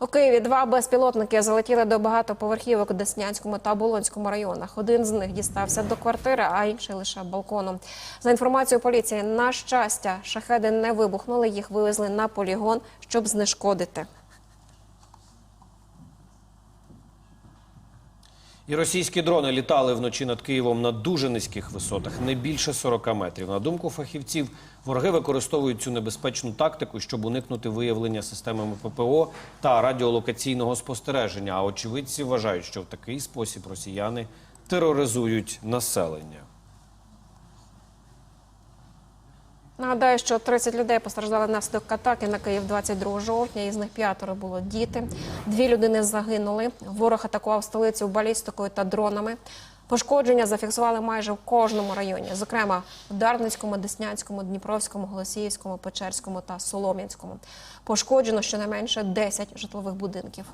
У Києві два безпілотники залетіли до багатоповерхівок у Деснянському та Болонському районах. Один з них дістався до квартири, а інший лише балконом. За інформацією поліції, на щастя, шахеди не вибухнули. Їх вивезли на полігон, щоб знешкодити. І російські дрони літали вночі над Києвом на дуже низьких висотах, не більше 40 метрів. На думку фахівців, вороги використовують цю небезпечну тактику, щоб уникнути виявлення системами ППО та радіолокаційного спостереження. А очевидці вважають, що в такий спосіб росіяни тероризують населення. Нагадаю, що 30 людей постраждали внаслідок атаки на Київ 22 жовтня. Із них п'ятеро було діти. Дві людини загинули. Ворог атакував столицю балістикою та дронами. Пошкодження зафіксували майже в кожному районі, зокрема в Дарницькому, Деснянському, Дніпровському, Голосіївському, Печерському та Солом'янському. Пошкоджено щонайменше 10 житлових будинків.